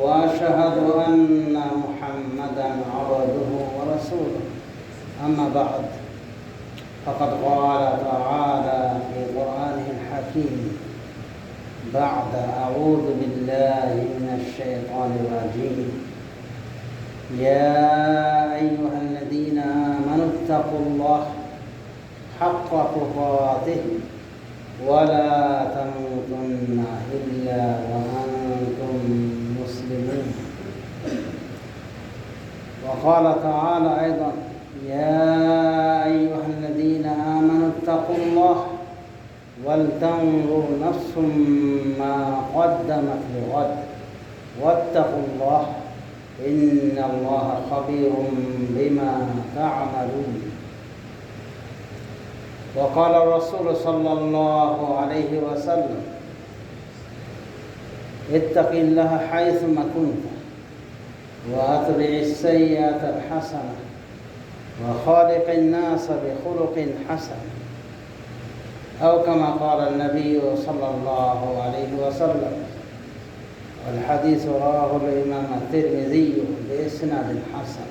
وأشهد أن محمدا عبده ورسوله. أما بعد فقد قال تعالى في قرانه الحكيم بعد أعوذ بالله من الشيطان الرجيم. يا أيها الذين آمنوا اتقوا الله حق تقاته ولا تموتن إلا وأنتم وقال تعالى أيضا يا أيها الذين آمنوا اتقوا الله ولتنظر نفس ما قدمت لغد. واتقوا الله إن الله خبير بما تعملون. وقال الرسول صلى الله عليه وسلم اتق الله حيثما كنت. واتبع السيئة الحسنة وخالق الناس بخلق حسن. أو كما قال النبي صلى الله عليه وسلم والحديث رواه الإمام الترمذي بإسناد حسن.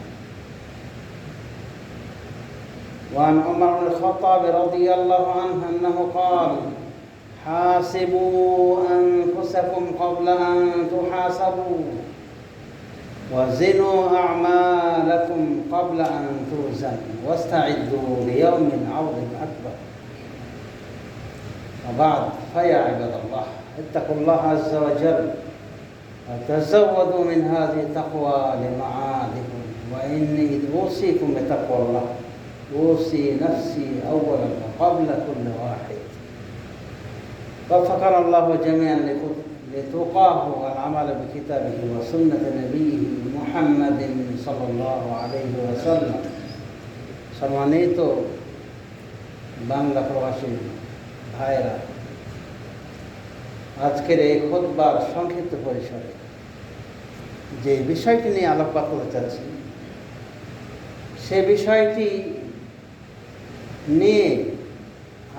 وعن عمر بن الخطاب رضي الله عنه أنه قال حاسبوا أنفسكم قبل أن تحاسبوا وزنوا أعمالكم قبل أن توزن واستعدوا ليوم عرض أكبر وبعد فيا عباد الله اتقوا الله عز وجل وتزودوا من هذه التقوى لمعادكم وإني أوصيكم بتقوى الله. أوصي نفسي أولا وقبل كل واحد. وفقنا الله جميعا لتقاه والعمل بكتابه وسنة نبيه محمد صلى الله عليه وسلم সম্মানিত বাংলা প্রবাসী ভাইরা আজকের এই খোদবার সংক্ষিপ্ত পরিসরে যে বিষয়টি নিয়ে আলোকপাত করতে চাচ্ছি সে বিষয়টি নিয়ে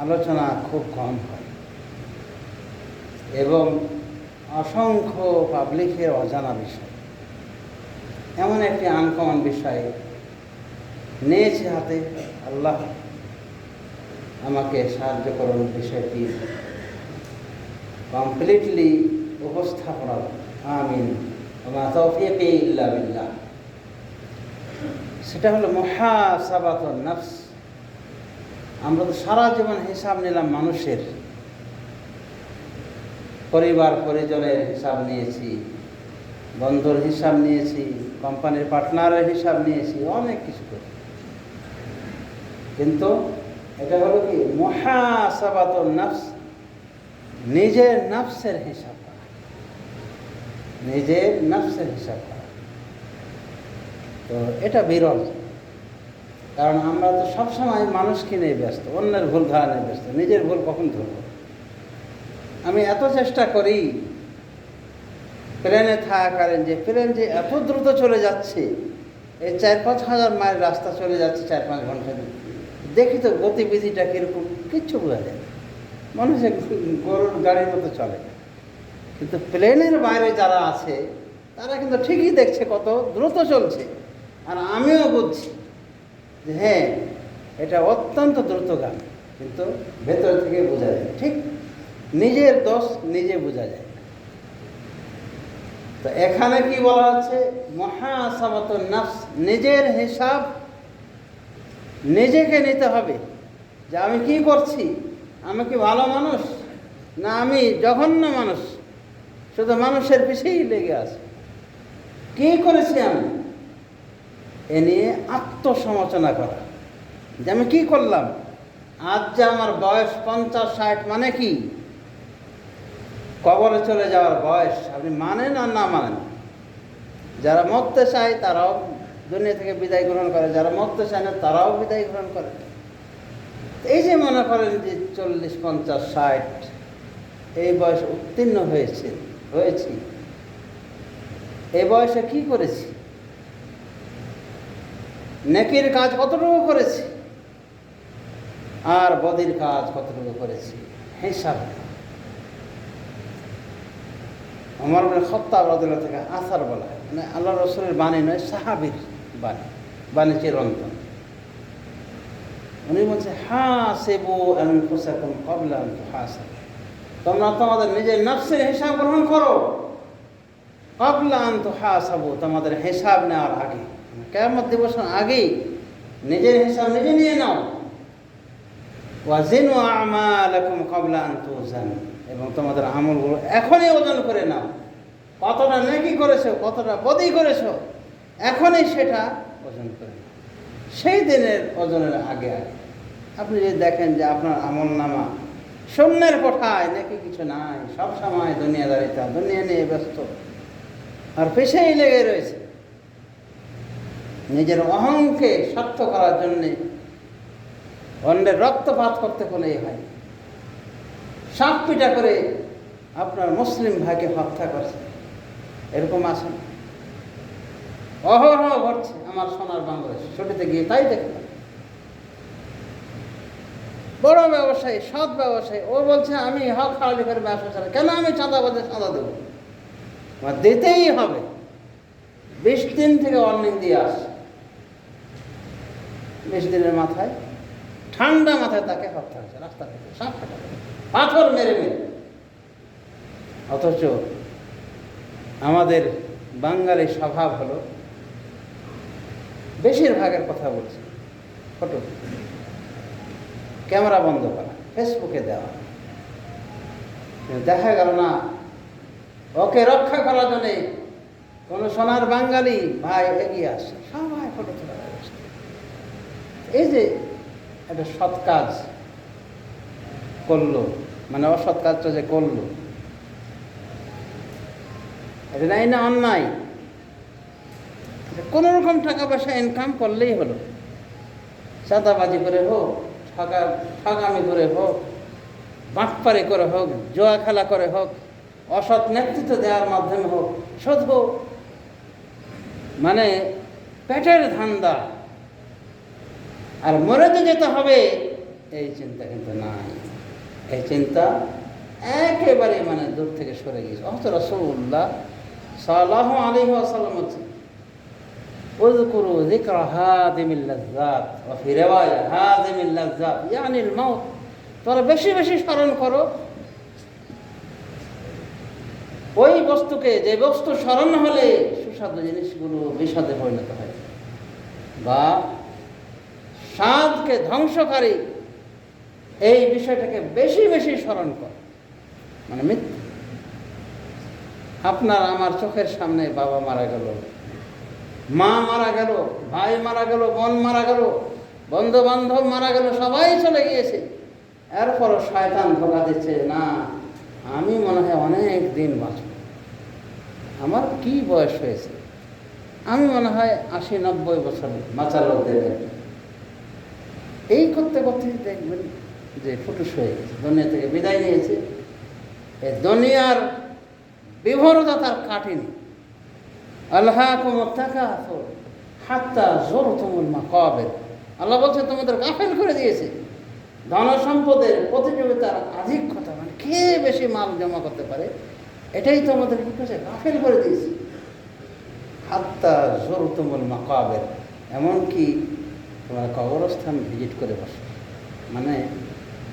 আলোচনা খুব কম হয় এবং অসংখ্য পাবলিকের অজানা বিষয়। এমন একটি আনকমন বিষয় নিয়েছে হাতে আল্লাহ আমাকে সাহায্য করুন বিষয়টি কমপ্লিটলি উপস্থাপনা আমিন। বিল্লাহ। সেটা হলো মহাসাবাত নফস আমরা তো সারা জীবন হিসাব নিলাম মানুষের। পরিবার পরিজনের হিসাব নিয়েছি, বন্ধুর হিসাব নিয়েছি কোম্পানির পার্টনারের হিসাব নিয়েছি, অনেক কিছু করে। কিন্তু এটা হলো কি? মহাসাবাত নফস, নিজের নফসের হিসাব করা। নিজের নফসের হিসাব করা। তো এটা বিরল। কারণ আমরা তো সবসময় মানুষকে নিয়ে ব্যস্ত, অন্যের ভুল ধরা নিয়ে ব্যস্ত, নিজের ভুল কখন ধরবো? আমি এত চেষ্টা করি। প্লেনে থাকাকালীন যে, প্লেন যে এত দ্রুত চলে যাচ্ছে, এই চার পাঁচ হাজার মাইল রাস্তা চলে যাচ্ছে চার পাঁচ ঘণ্টা দেখি তো গতিবিধিটা কীরকম, কিচ্ছু বোঝা যায় মনে গরুর গাড়ির মতো চলে। কিন্তু প্লেনের বাইরে যারা আছে, তারা কিন্তু ঠিকই দেখছে কত দ্রুত চলছে। আর আমিও বুঝছি যে হ্যাঁ এটা অত্যন্ত দ্রুতগামী কিন্তু ভেতর থেকে বোঝা যায় ঠিক নিজের দোষ নিজে বোঝা যায়। তো এখানে কি বলা হচ্ছে? মহাসাবত নফস, নিজের হিসাব নিজেকে নিতে হবে। যে আমি কি করছি? আমি কি ভালো মানুষ? না আমি জঘন্য মানুষ? শুধু মানুষের পিছিয়েই লেগে আছে। কি করেছি আমি? এ নিয়ে আত্মসমালোচনা করা। যে আমি কী করলাম? আজ যে আমার বয়স পঞ্চাশ, ষাট মানে কি? কবরে চলে যাওয়ার বয়স, আপনি মানেন আর না মানেন? যারা মরতে চায় তারাও দুনিয়া থেকে বিদায় গ্রহণ করে। যারা মরতে চায় না, তারাও বিদায় গ্রহণ করে। এই যে মনে করেন যে চল্লিশ, পঞ্চাশ, ষাট, এই বয়স উত্তীর্ণ হয়েছে, হয়েছি। এই বয়সে কি করেছি? নেকির কাজ কতটুকু করেছি? আর বদির কাজ কতটুকু করেছি? হিসাব। আমার বলে সত্তা বদলা থেকে আসার বলা। হয় মানে আল্লাহ রসুলের বাণী নয়, সাহাবির বাণী বাণী চিরন্তন উনি বলছে হা সেবু এমন পোশাকুন কবলা হাসা তোমরা তোমাদের নিজের নফসের হিসাব গ্রহণ করো। কবলা আন্ত হাসাবু তোমাদের হিসাব নেওয়ার আগে। কেমন দিবসের আগেই নিজের হিসাব নিজে নিয়ে নাও। ওয়াজিনু আমালাকুম কবলা আন তুজান। এবং তোমাদের আমলগুলো এখনই ওজন করে নাও। কতটা নেকি করেছ, কতটা বদি করেছ, এখনই সেটা ওজন করে সেই দিনের ওজনের আগে আগে। আপনি যদি দেখেন যে আপনার আমল নামা শূন্যের কোঠায়, নাকি কিছু নাই, সব সময় দুনিয়াদারিতা দুনিয়া নিয়ে ব্যস্ত। আর পেশেই লেগে রয়েছে। নিজের অহংকে সত্য করার জন্যে অন্যের রক্তপাত করতে কোনোই হয় সাপ পিটা করে আপনার মুসলিম ভাইকে হত্যা করছে। এরকম আছে? অহরহ ঘটছে আমার সোনার বাংলাদেশ। ছুটিতে গিয়ে তাই দেখলাম। বড় ব্যবসায়ী, সৎ ব্যবসায়ী, ও বলছে, আমি হক হারালি করে ব্যবসা চালাই। কেন আমি চাঁদা বাজে চাঁদা দেবো? দিতেই হবে। বিশ দিন থেকে অর্নিং দিয়ে আসছে। বিশ দিনের মাথায় ঠান্ডা মাথায় তাকে হত্যা হয়েছে রাস্তা থেকে, সাপ পাথর মেরে মেরে। অথচ আমাদের বাঙালি স্বভাব হলো, বেশিরভাগের কথা বলছি, ফটো, ক্যামেরা বন্ধ করা, ফেসবুকে দেওয়া। দেখা গেল না, ওকে রক্ষা করার জন্যে কোনো সোনার বাঙালি ভাই এগিয়ে আসছে, সবাই ফটো তোলা এই যে একটা সৎ কাজ করল। মানে অসৎ কাজটা যে করল। এটা নাই না অন্যায়। কোনো রকম টাকা পয়সা ইনকাম করলেই হলো। চাঁদাবাজি করে হোক ঠকা ঠকামি করে হোক বাঁটপারি করে হোক, জোয়া খেলা করে হোক, অসৎ নেতৃত্ব দেওয়ার মাধ্যমে হোক শুধু মানে পেটের ধান্দা। আর মরে তো যেতে হবে এই চিন্তা কিন্তু নাই এই চিন্তা একেবারে মানে দূর থেকে সরে গিয়েছে অথচ রসুল্লাহ সাল্লাহ আলী আসাল্লাম হচ্ছে اذكروا ذكر هادم اللذات وفي رواية هادم اللذات يعني الموت তোরা বেশি বেশি স্মরণ করো ওই বস্তুকে যে বস্তু স্মরণ হলে সুস্বাদু জিনিসগুলো বিষাদে পরিণত হয় বা স্বাদকে ধ্বংসকারী। এই বিষয়টাকে বেশি বেশি স্মরণ কর। মানে মৃত্যু আপনার আমার চোখের সামনে বাবা মারা গেল। মা মারা গেল, ভাই মারা গেল, বোন মারা গেল বন্ধু বান্ধব মারা গেল, সবাই চলে গিয়েছে। এরপরও শয়তান ধোকা দিচ্ছে, না, আমি মনে হয় অনেক দিন বাঁচব। আমার কি বয়স হয়েছে? আমি মনে হয় আশি নব্বই বছর বাঁচার লোক দেবে। এই করতে করতে দেখবেন যে ফুটুস হয়ে গেছে, দুনিয়া থেকে বিদায় নিয়েছে। এই দুনিয়ার বিভরতা তার কাটেনি। আল্লাহ কুমত্তাকাফুর হাত্তা জোর তুমুল মাকাবের। আল্লাহ বলছে তোমাদের গাফেল করে দিয়েছে। ধন সম্পদের প্রতিযোগিতার আধিক্যতা মানে কে বেশি মাল জমা করতে পারে, এটাই তোমাদের কি করেছে? গাফেল করে দিয়েছে। হাত্তা জোর তুমুল মাকাবের। এমনকি তোমরা কবরস্থান ভিজিট করে বসো। মানে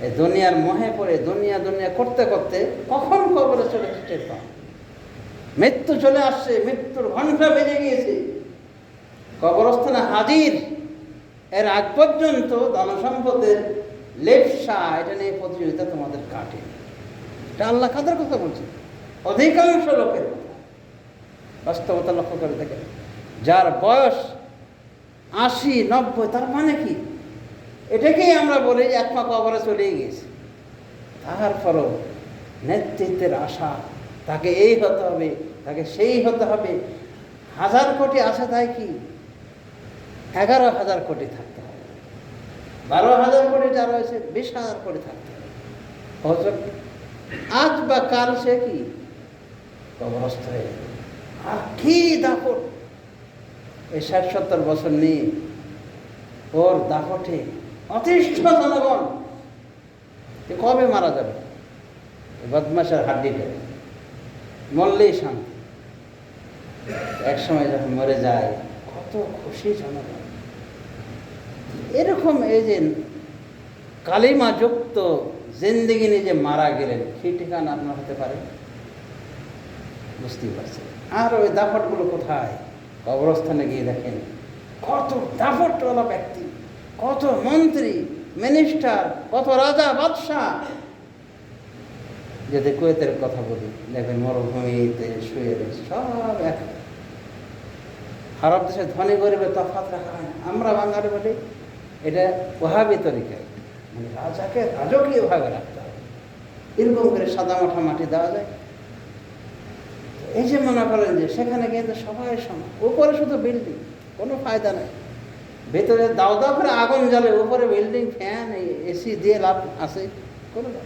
এই দুনিয়ার মোহে পড়ে, দুনিয়া দুনিয়া করতে করতে কখন কবরে চলে টের পাও মৃত্যু চলে আসছে, মৃত্যুর ঘণ্টা বেজে গিয়েছে। কবরস্থানে হাজির। এর আগ পর্যন্ত ধনসম্পদের লেপসা এটা নিয়ে প্রতিযোগিতা তোমাদের কাটে। এটা আল্লাহ কাদের কথা বলছে অধিকাংশ লোকের কথা। বাস্তবতা লক্ষ্য করে দেখেন। যার বয়স আশি, নব্বই, তার মানে কি? এটাকেই আমরা বলি এক পা কবরে চলেই গেছে তাহার তারপরও নেতৃত্বের আশা। তাকে এই হতে হবে, তাকে সেই হতে হবে। হাজার কোটি আশা তাই কি? এগারো হাজার কোটি থাকতে হবে। বারো হাজার কোটি যা রয়েছে, বিশ হাজার কোটি থাকতে হবে। আজ বা কাল সে কি? কবরস্থ হয়ে। আর কি দাপট? এই ষাট সত্তর বছর নিয়ে ওর দাপটে অতিষ্ঠ জনগণ। কবে মারা যাবে? এই হাড্ডি হাড্ডিটা মরলেই শান্তি। এক সময় যখন মরে যায়, কত খুশি জনগণ। এরকম এই যে কালিমা যুক্ত জিন্দিগি নিজে মারা গেলেন সেই ঠিকানা আপনার হতে পারে? বুঝতেই পারছেন। আর ওই দাপটগুলো কোথায়? কবরস্থানে গিয়ে দেখেন কত দাপটওয়ালা ব্যক্তি, কত মন্ত্রী মিনিস্টার কত রাজা, বাদশাহ। যদি কুয়েতের কথা বলি, দেখবেন মরুভূমিতে শুয়ে রয়েছে সব এক। আরব দেশে ধনী গরিবের তফাৎ রাখা হয় আমরা বাঙালি বলি, এটা ওহাবি তরিকায় মানে রাজাকে রাজকীয়ভাবে রাখতে হবে। এরকম করে সাদা মাঠা মাটি দেওয়া যায়। এই যে মনে করেন যে সেখানে কিন্তু সবাই সমান। উপরে শুধু বিল্ডিং কোনো ফায়দা নেই। ভেতরে দাও দাও করে আগুন জ্বলে, উপরে বিল্ডিং ফ্যান এসি দিয়ে লাভ আছে, কোনো লাভ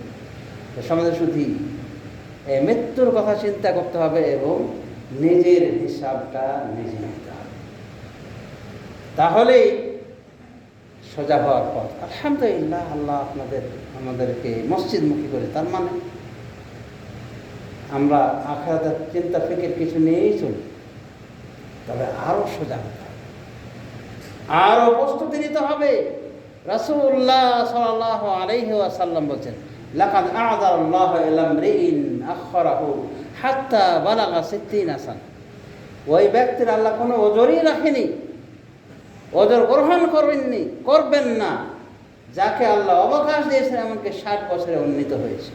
সমাজে শুধু এই। মৃত্যুর কথা চিন্তা করতে হবে এবং নিজের হিসাবটা নিজে নিতে হবে। তাহলেই সোজা হওয়ার পথ। আলহামদুলিল্লাহ, আল্লাহ আপনাদের, আমাদেরকে মসজিদমুখী করে, তার মানে আমরা আখেরাতের চিন্তা, ফিকির কিছু নিয়েই চলি। তবে আরও সোজা আরও প্রস্তুতি নিতে হবে। রাসূলুল্লাহ সাল্লাল্লাহু আলাইহি ওয়াসাল্লাম বলছেন, লাকাদ আ'যার আল্লাহ ইলা ইমরিইন আখরাহু হাত্তা বালাগা 60 সান। ওই ব্যক্তির আল্লাহ কোনো ওজরই রাখেনি, ওজর গ্রহণ করবেননি, করবেন না। যাকে আল্লাহ অবকাশ দিয়েছেন, এমনকি ষাট বছরে উন্নীত হয়েছে।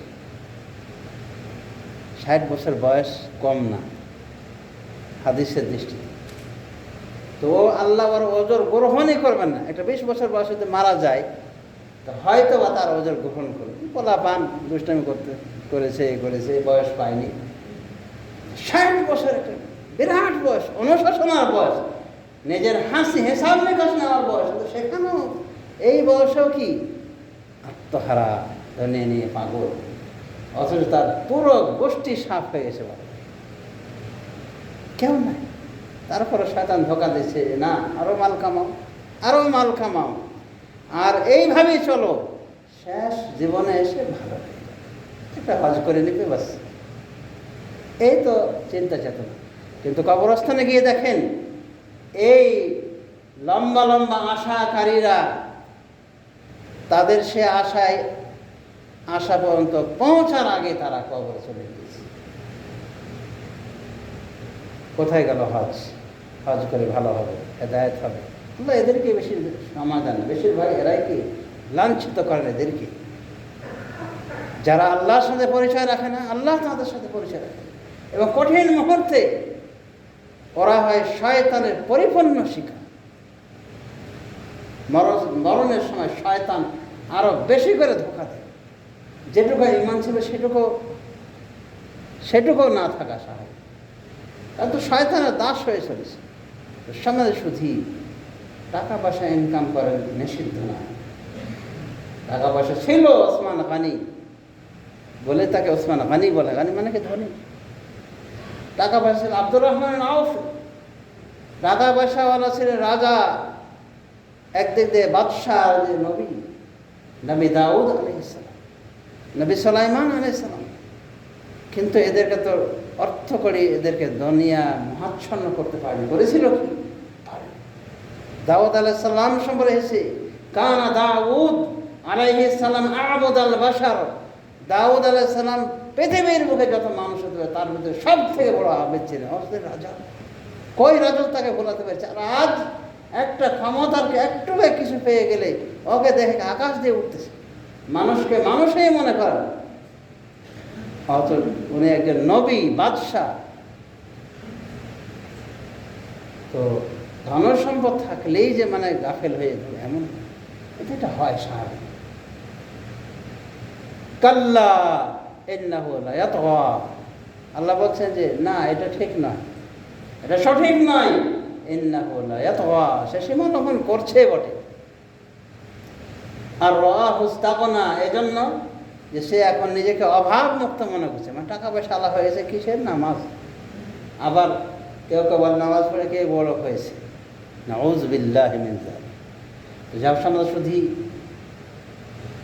ষাট বছর বয়স কম না, হাদিসের দৃষ্টিতে তো আল্লাহ ওর ওজর গ্রহণই করবেন না। একটা বিশ বছর বয়সে যদি মারা যায়, তো হয়তো বা তার ওজর গ্রহণ করবে। পোলা পান দুষ্টামি করতে, করেছে এ করেছে, বয়স পায়নি। ষাট বছর একটা বিরাট বয়স, অনুশাসনার বয়স। নিজের হাসি, হিসাব নিকাশ নেওয়ার বয়স। কিন্তু সেখানেও এই বয়সেও কি? আত্মহারা, ধনে নিয়ে পাগল। অথচ তার পুরো গোষ্ঠী সাফ হয়ে গেছে কেউ নাই। তারপরে শয়তান ধোকা দিচ্ছে, না আরও মাল কামাও আরও মাল কামাও। আর এইভাবেই চলো। শেষ জীবনে এসে ভালো হয়ে একটা হজ করে নিবে বাস। এই তো চিন্তা চেতনা। কিন্তু কবরস্থানে গিয়ে দেখেন, এই লম্বা লম্বা আশাকারীরা, তাদের সে আশায় আশা পর্যন্ত পৌঁছার আগে তারা কবর চলে গিয়েছে। কোথায় গেল হজ? হজ করে ভালো হবে, হেদায়ত হবে। আল্লাহ এদেরকে বেশি সমাধান, বেশিরভাগ এরাই কি লাঞ্ছিত করেন এদেরকে। যারা আল্লাহর সাথে পরিচয় রাখে না, আল্লাহ তাদের সাথে পরিচয় রাখে। এবং কঠিন মুহূর্তে ওরা হয় শয়তানের পরিপূর্ণ শিকার। মরণ, মরণের সময় শয়তান আরও বেশি করে ধোকা দেয়। যেটুকু ইমান ছিল সেটুকু সেটুকু না থাকা স্বাভাবিক তার তো শয়তানের দাস হয়ে চলেছে। সমাজে শুধু টাকা পয়সা ইনকাম করেন নিষিদ্ধ না। টাকা পয়সা ছিল ওসমান গানি। বলে তাকে ওসমান গানি বলে। গানি মানে কি ধনী? টাকা পয়সা ছিল আব্দুর রহমান আউফ। টাকা পয়সাওয়ালা ছিলেন রাজা। একদিক দিয়ে বাদশাহ নবী নবী দাউদ আলহিসাম নবী সালাইমান আলাইসালাম কিন্তু এদেরকে তো অর্থ করে এদেরকে দুনিয়া মহাচ্ছন্ন করতে পারেনি। করেছিল কি। দাউদ আলাইসাল্লাম সম্পর্কে এসে কানা দাউদ আলাইহি সালাম আবুদ আল বাসার দাউদ আলাইসাল্লাম পৃথিবীর মুখে যত মানুষ হতে তার মধ্যে সব থেকে বড় আবেদ ছিলেন অস্ত্রের রাজা। কই রাজা তাকে ভোলাতে পেরেছে? আর আজ একটা ক্ষমতার একটু কিছু পেয়ে গেলে ওকে দেখে আকাশ দিয়ে উঠতেছে। মানুষকে মানুষই মনে করেন। অত উনি একজন নবী, বাদশাহ। তো ধন সম্পদ থাকলেই যে মানে গাফেল হয়ে যাবে, এমন না। এটা হয় স্বাভাবিক। কাল্লা ইয়াতগা। আল্লাহ বলছেন যে, না, এটা ঠিক নয়। এটা সঠিক নয়। ইন্নাহু লা ইয়াতগা। সে সীমা লঙ্ঘন করছে বটে। আর রা হুস্তাকনা এজন্য যে সে এখন নিজেকে অভাব মুক্ত মনে করছে। মানে টাকা পয়সা আলা হয়েছে, কিসের নামাজ? আবার কেউ কেউ নামাজ পড়ে কে বড় হয়েছে? নাউজ বিল্লাহ যালিক। তো যার সমাজ শুধু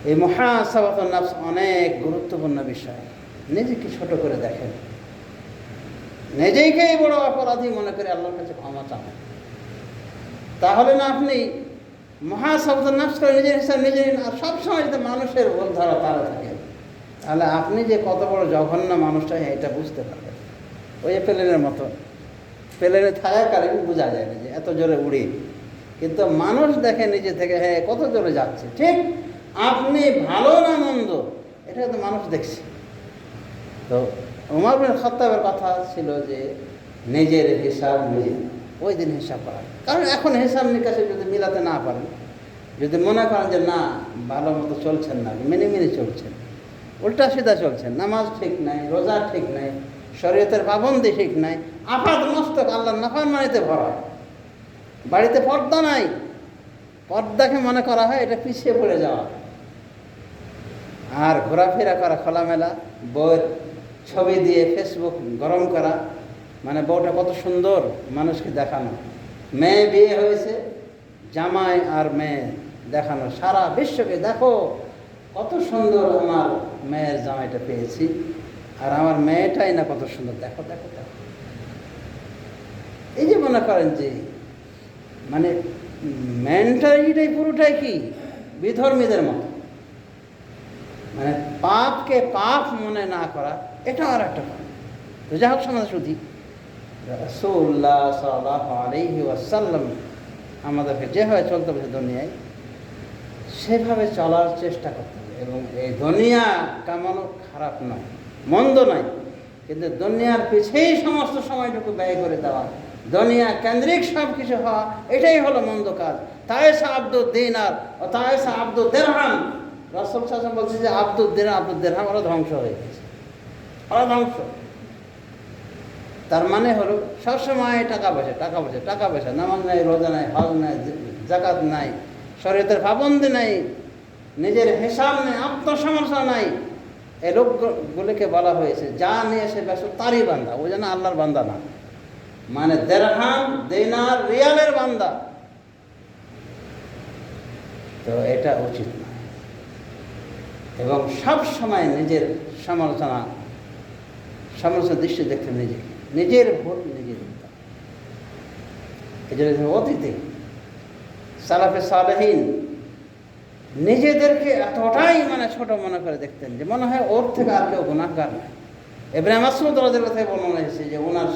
এই মহাসাবাত অনেক গুরুত্বপূর্ণ বিষয়। নিজেকে ছোট করে দেখেন। নিজেকেই বড় অপরাধী মনে করে আল্লাহর কাছে ক্ষমা চান। তাহলে না আপনি মহাসাবাত নাফস করে নিজের হিসাব নিজে নিন। আর সবসময় যদি মানুষের ভুল ধরা তারা থাকে, তাহলে আপনি যে কত বড় জঘন্য মানুষটা, এটা বুঝতে পারবেন। ওই প্লেনের মতো। প্লেনে থাকাকালীন বোঝা যায় না যে এত জোরে উড়ে। কিন্তু মানুষ দেখে নিজে থেকে হ্যাঁ কত জোরে যাচ্ছে। ঠিক আপনি ভালো না মন্দ, এটা তো মানুষ দেখছে। তো উমার খত্তাবের কথা ছিল যে, নিজের হিসাব নিজে ওই দিন হিসাব করা। কারণ এখন হিসাব নিকাশে যদি মিলাতে না পারেন, যদি মনে করেন যে না, ভালো মতো চলছেন না, মেনে মেনে চলছেন, উল্টা সিধা চলছেন, নামাজ ঠিক নাই, রোজা ঠিক নাই, শরীয়তের পাবন্দি ঠিক নাই আপাত মস্তক আল্লাহ নাফার মানিতে ভরা। বাড়িতে পর্দা নাই, পর্দাকে মনে করা হয় এটা পিছিয়ে পড়ে যাওয়া। আর ঘোরাফেরা করা খোলামেলা বউয়ের ছবি দিয়ে ফেসবুক গরম করা মানে বউটা কত সুন্দর, মানুষকে দেখানো। মেয়ে বিয়ে হয়েছে, জামাই আর মেয়ে দেখানো। সারা বিশ্বকে দেখো, কত সুন্দর আমার মেয়ের জামাইটা পেয়েছি। আর আমার মেয়েটাই না কত সুন্দর, দেখো দেখো দেখো। এই যে মনে করেন যে মানে মেন্টালিটাই পুরোটাই কি? বিধর্মীদের মতো। মানে পাপকে পাপ মনে না করা, এটা আর একটা কারণ তো যাই হোক সমাজ শুধু রসুল্লাহ সাল্লাহ আলহি ওয়াসাল্লাম আমাদেরকে যেভাবে চলতে হবে দুনিয়ায়, সেভাবে চলার চেষ্টা করতে হবে। এবং এই দুনিয়া কামানো খারাপ নয়, মন্দ নয়, কিন্তু দুনিয়ার পিছেই সমস্ত সময়টুকু ব্যয় করে দেওয়া, দুনিয়া কেন্দ্রিক সব কিছু হওয়া, এটাই হলো মন্দ কাজ। তায়েসা আব্দুল দিন আর, ও তায়েসা আব্দুল দেরহাম রসল শাসন বলছে যে আব্দুল দিন আব্দুল দেরহাম ওরা ধ্বংস হয়ে গেছে। ওরা ধ্বংস। তার মানে হলো, সবসময় টাকা পয়সা টাকা পয়সা টাকা পয়সা, নামাজ নাই, রোজা নাই, হজ নাই জাকাত নাই, শরীয়তের পাবন্দি নাই, নিজের হিসাব নেই আত্মসমর্থা নাই। এই লোকগুলিকে বলা হয়েছে, যা নিয়ে এসে ব্যস্ত, তারই বান্দা, ও যেন আল্লাহর বান্দা না। মানে দেড়হাম দেনার রিয়ালের বান্দা। তো এটা উচিত না। এবং সব সময় নিজের সমালোচনা সমালোচনা দৃষ্টি দেখতে নিজেকে। নিজের ভোট নিজে দিতে হবে। এই জন্য অতীতে সালাফে সালেহীন, নিজেদেরকে এতটাই মানে ছোট মনে করে দেখতেন যে মনে হয় ওর থেকে আর কেউ গুণাগার নেই এব্রাহিম মাসুদ রাজের কথাই বর্ণনা এসেছে যে ওনার,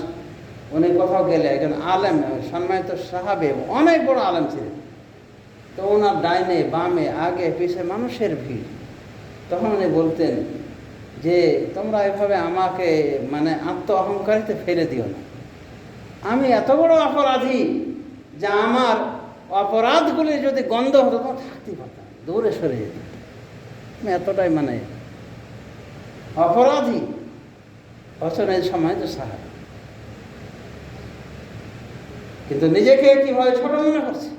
উনি কোথাও গেলে একজন আলেম, সম্মানিত সাহাবে অনেক বড় আলেম ছিলেন। তো ওনার ডাইনে, বামে, আগে, পিছে মানুষের ভিড়। তখন উনি বলতেন যে তোমরা এভাবে আমাকে মানে আত্ম অহংকারিতে ফেলে দিও না। আমি এত বড় অপরাধী যে আমার অপরাধগুলি যদি গন্ধ হতো, তখন থাকতেই পারতাম দূরে সরে যেত আমি এতটাই মানে অপরাধী। বছরের সময় তো সাহায্য। কিন্তু নিজেকে কীভাবে ছোট মনে করছে?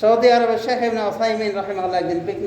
সৌদি আরবের শেখ ইবনে ওসাইমিন রহিমাল্লাহ একদিন পিকনিক